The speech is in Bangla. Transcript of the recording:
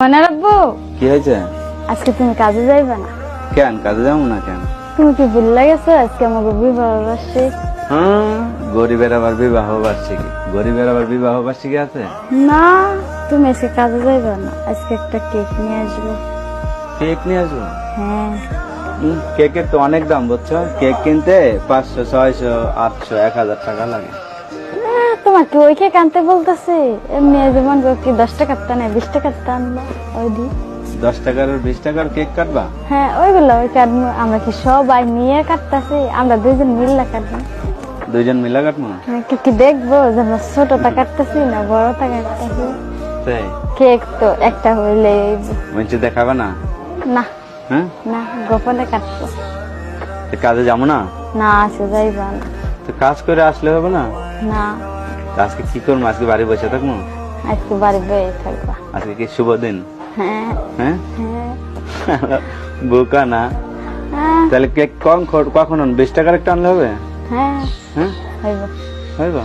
রাব্বু কি হয়েছে? আজকে তুমি কাজে যাইবে না। কেন? কাজে যাব না কেন? তুমি কি ভুলে গেছো আজকে আমাকে বিবাহ বার্ষিক। হ্যাঁ গরিবের আবার বিবাহ বার্ষিকী। গরিবের আবার বিবাহ বার্ষিকী আছে? না তুমি আজকে কাজে যাইবে না। আজকে একটা কেক নিয়ে আসব। কেক নিয়ে আসব? হ্যাঁ। কেকের তো অনেক দাম বুঝছ? কেক কিনতে পাঁচশো ছয়শো আটশো এক হাজার টাকা লাগে। তোমাকে ওই কেক আনতে বলতেছি? এমনি যেমন কি দশ টাকার নেই বিশ টাকার টা আনব ওই দি। দশ টাকার বিশ টাকার কেক কাটবা? হ্যাঁ ওইগুলো ওই কাটবো আমরা কি সবাই নিয়ে কাটতেছি আমরা দুইজন মিললে কাটবো। দুইজন মিলা কাটবো কি দেখব যে আমরা ছোটটা কাটতেছি না বড়টা কাটতেছি? কেক তো একটা হইলে বলছি দেখাবে না? না। হ্যাঁ? না গোপনে কাটবো। কাজে যাব না? না আজকে যাইবা না। তো কাজ করে আসলে হবে না? না। তো আজকে কি করব? আজকে বাড়ি বসে থাকব? আজকে বাড়ি বসে থাকব। আজকে কি শুভ দিন? হ্যাঁ। হ্যাঁ? হ্যাঁ। বোকা না? হ্যাঁ। তাহলে কেক কখন কখন আনব? বিশ টাকার একটা আনলে হবে? হ্যাঁ। হ্যাঁ? হইব? হইব।